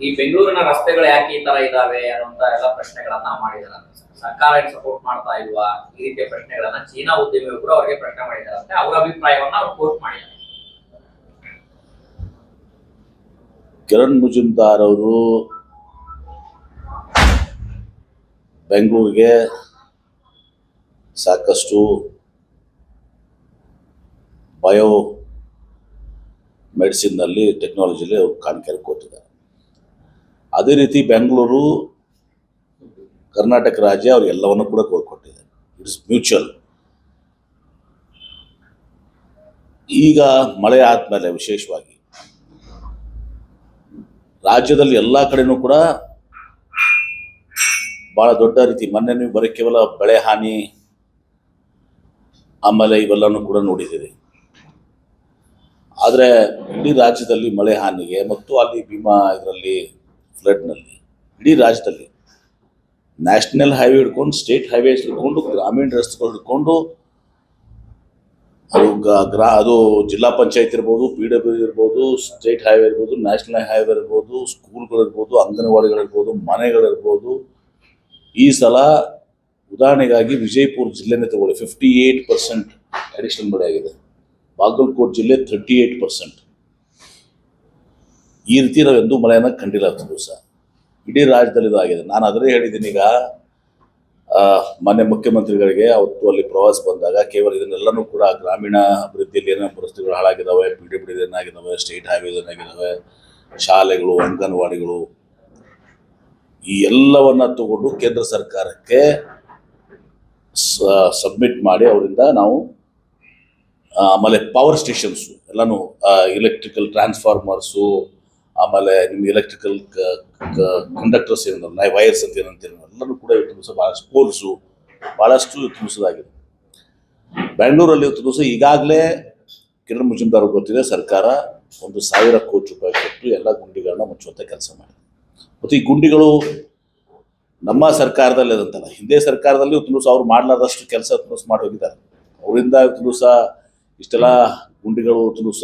ಈ ಬೆಂಗಳೂರಿನ ರಸ್ತೆಗಳು ಯಾಕೆ ಈ ತರ ಇದಾವೆ ಅನ್ನುವಂತ ಎಲ್ಲ ಪ್ರಶ್ನೆಗಳನ್ನ ಮಾಡಿದಾರೆ ಸರ್ಕಾರ ಸಪೋರ್ಟ್ ಮಾಡ್ತಾ ಇಲ್ವಾ? ಈ ರೀತಿಯ ಪ್ರಶ್ನೆಗಳನ್ನ ಚೀನಾ ಉದ್ಯಮಿಗಳು ಅವರಿಗೆ ಪ್ರಶ್ನೆ ಮಾಡಿದಾರಂತೆ ಅವರ ಅಭಿಪ್ರಾಯವನ್ನ ಅವ್ರು ಪೋಸ್ಟ್ ಮಾಡಿದ್ದಾರೆ. ಕಿರಣ್ ಮುಜುಮ್ದಾರ್ ಅವರು ಬೆಂಗಳೂರಿಗೆ ಸಾಕಷ್ಟು ಬಯೋ ಮೆಡಿಸಿನ್ನಲ್ಲಿ ಟೆಕ್ನಾಲಜಿಲಿ ಅವರು ಕಾಣಿಕೆ ಕೊಟ್ಟಿದ್ದಾರೆ. ಅದೇ ರೀತಿ ಬೆಂಗಳೂರು, ಕರ್ನಾಟಕ ರಾಜ್ಯ ಅವ್ರು ಎಲ್ಲವನ್ನು ಕೂಡ ಕೋರ್ಕೊಟ್ಟಿದೆ ಇಟ್ಸ್ ಮ್ಯೂಚುವಲ್ ಈಗ ಮಳೆ ಆದಮೇಲೆ ವಿಶೇಷವಾಗಿ ರಾಜ್ಯದಲ್ಲಿ ಎಲ್ಲ ಕಡೆನೂ ಕೂಡ ಬಹಳ ದೊಡ್ಡ ರೀತಿ, ಮೊನ್ನೆ ನೀವು ಬರೀ ಕೇವಲ ಬೆಳೆ ಹಾನಿ, ಆಮೇಲೆ ಇವೆಲ್ಲನೂ ಕೂಡ ನೋಡಿದ್ದೀರಿ. ಆದರೆ ಇಡೀ ರಾಜ್ಯದಲ್ಲಿ ಮಳೆ ಹಾನಿಗೆ ಮತ್ತು ಅಲ್ಲಿ ಭೀಮಾ ಇದರಲ್ಲಿ ಫ್ಲಡ್ನಲ್ಲಿ ಇಡೀ ರಾಜ್ಯದಲ್ಲಿ ನ್ಯಾಷನಲ್ ಹೈವೇ ಹಿಡ್ಕೊಂಡು ಸ್ಟೇಟ್ ಹೈವೇಸ್ ಹಿಡ್ಕೊಂಡು, ಗ್ರಾಮೀಣ ರಸ್ತೆಗಳು ಹಿಡ್ಕೊಂಡು, ಅದು ಗ್ರಾ, ಅದು ಜಿಲ್ಲಾ ಪಂಚಾಯತ್ ಇರ್ಬೋದು ಪಿ ಡಬ್ಲ್ಯೂ ಇರ್ಬೋದು ಸ್ಟೇಟ್ ಹೈವೇ ಇರ್ಬೋದು ನ್ಯಾಷನಲ್ ಹೈವೇ ಇರ್ಬೋದು ಸ್ಕೂಲ್ಗಳಿರ್ಬೋದು ಅಂಗನವಾಡಿಗಳಿರ್ಬೋದು ಮನೆಗಳಿರ್ಬೋದು ಈ ಸಲ ಉದಾಹರಣೆಗಾಗಿ ವಿಜಯಪುರ ಜಿಲ್ಲೆನೇ ತಗೊಳ್ಳಿ ಫಿಫ್ಟಿ ಏಯ್ಟ್ ಪರ್ಸೆಂಟ್ ಅಡಿಷನಲ್ ಮಳೆ ಆಗಿದೆ. ಬಾಗಲಕೋಟೆ ಜಿಲ್ಲೆ ಥರ್ಟಿ ಏಯ್ಟ್ ಪರ್ಸೆಂಟ್ ಈ ರೀತಿ ನಾವು ಎಂದೂ ಮಳೆಯನ್ನು ಕಂಡಿಲ್ಲ ದಿವಸ ಇಡೀ ರಾಜ್ಯದಲ್ಲಿ ಇದಾಗಿದೆ. ನಾನು ಅದನ್ನೇ ಹೇಳಿದ್ದೀನಿ ಈಗ ಮಾನ್ಯ ಮುಖ್ಯಮಂತ್ರಿಗಳಿಗೆ ಅವತ್ತು ಅಲ್ಲಿ ಪ್ರವಾಸ ಬಂದಾಗ ಕೇವಲ ಇದನ್ನೆಲ್ಲನೂ ಕೂಡ ಗ್ರಾಮೀಣ ಅಭಿವೃದ್ಧಿಯಲ್ಲಿ ಏನೇನು ಪರಿಸ್ಥಿತಿಗಳು ಹಾಳಾಗಿದ್ದಾವೆ ಪಿ ಡಿ ಏನಾಗಿದ್ದಾವೆ ಸ್ಟೇಟ್ ಹೈವೇಸ್ ಏನಾಗಿದ್ದಾವೆ ಶಾಲೆಗಳು, ಅಂಗನವಾಡಿಗಳು, ಈ ಎಲ್ಲವನ್ನು ತಗೊಂಡು ಕೇಂದ್ರ ಸರ್ಕಾರಕ್ಕೆ ಸಬ್ಮಿಟ್ ಮಾಡಿ ಅವರಿಂದ ನಾವು ಆಮೇಲೆ ಪವರ್ ಸ್ಟೇಷನ್ಸು ಎಲ್ಲನೂ ಎಲೆಕ್ಟ್ರಿಕಲ್ ಟ್ರಾನ್ಸ್ಫಾರ್ಮರ್ಸು ಆಮೇಲೆ ನಿಮ್ಮ ಎಲೆಕ್ಟ್ರಿಕಲ್ ಕಂಡಕ್ಟರ್ಸ್ ಏನಲ್ಲ ವೈರ್ಸ್ ಅಂತ ಏನಂತೀರ ಎಲ್ಲರೂ ಕೂಡ ಇವತ್ತು ದಿವಸ ಭಾಳಷ್ಟು ಪೋಲ್ಸು ಭಾಳಷ್ಟು ಇವತ್ತು ಬೆಂಗಳೂರಲ್ಲಿ ಇವತ್ತು ದಿವಸ ಈಗಾಗಲೇ ಕಿರಣ್ ಮುಜುಮ್ದಾರ್ ಗೊತ್ತಿದೆ, ಸರ್ಕಾರ ಒಂದು ಸಾವಿರ ಕೋಟಿ ರೂಪಾಯಿ ಕೊಟ್ಟು ಎಲ್ಲ ಗುಂಡಿಗಳನ್ನ ಮುಚ್ಚುವಂಥ ಕೆಲಸ ಮಾಡಿದೆ. ಮತ್ತು ಈ ಗುಂಡಿಗಳು ನಮ್ಮ ಸರ್ಕಾರದಲ್ಲಿ ಅದಂತಲ್ಲ ಹಿಂದೆ ಸರ್ಕಾರದಲ್ಲಿ ಇವತ್ತು ದಿವಸ ಅವ್ರು ಮಾಡಲಾರ್ದಷ್ಟು ಕೆಲಸ ದಿವಸ ಮಾಡಿ ಹೋಗಿದ್ದಾರೆ. ಅವರಿಂದ ಇವತ್ತು ದಿವಸ ಇಷ್ಟೆಲ್ಲ ಗುಂಡಿಗಳು ಇವತ್ತು ದಿವಸ